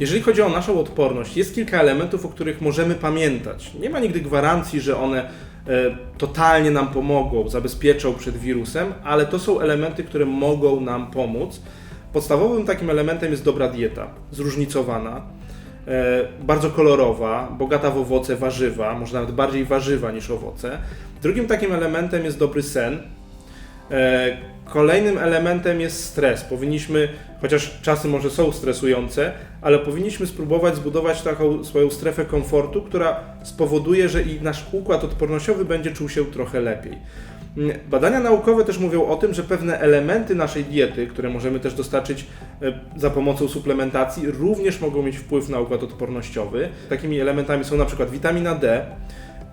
Jeżeli chodzi o naszą odporność, jest kilka elementów, o których możemy pamiętać. Nie ma nigdy gwarancji, że one e, totalnie nam pomogą, zabezpieczą przed wirusem, ale to są elementy, które mogą nam pomóc. Podstawowym takim elementem jest dobra dieta, zróżnicowana, e, bardzo kolorowa, bogata w owoce, warzywa, może nawet bardziej warzywa niż owoce. Drugim takim elementem jest dobry sen. E, Kolejnym elementem jest stres. Powinniśmy, chociaż czasy może są stresujące, ale powinniśmy spróbować zbudować taką swoją strefę komfortu, która spowoduje, że i nasz układ odpornościowy będzie czuł się trochę lepiej. Mm, Badania naukowe też mówią o tym, że pewne elementy naszej diety, które możemy też dostarczyć e, za pomocą suplementacji, również mogą mieć wpływ na układ odpornościowy. Takimi elementami są na przykład witamina D,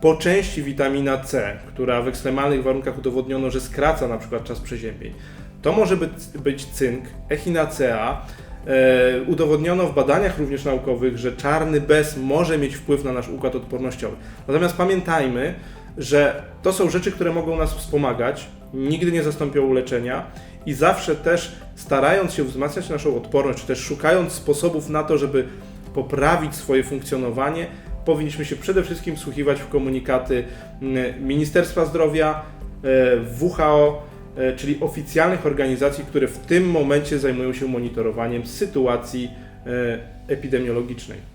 po części witamina C, która w ekstremalnych warunkach udowodniono, że skraca na przykład czas przeziębień. To może być, być cynk, echinacea. E, udowodniono w badaniach również naukowych, że czarny bez może mieć wpływ na nasz układ odpornościowy. Natomiast pamiętajmy, że to są rzeczy, które mogą nas wspomagać, nigdy nie zastąpią leczenia i zawsze też starając się wzmacniać naszą odporność, czy też szukając sposobów na to, żeby poprawić swoje funkcjonowanie, powinniśmy się przede wszystkim wsłuchiwać w komunikaty mm, Ministerstwa Zdrowia, e, WHO, e, czyli oficjalnych organizacji, które w tym momencie zajmują się monitorowaniem sytuacji e, epidemiologicznej.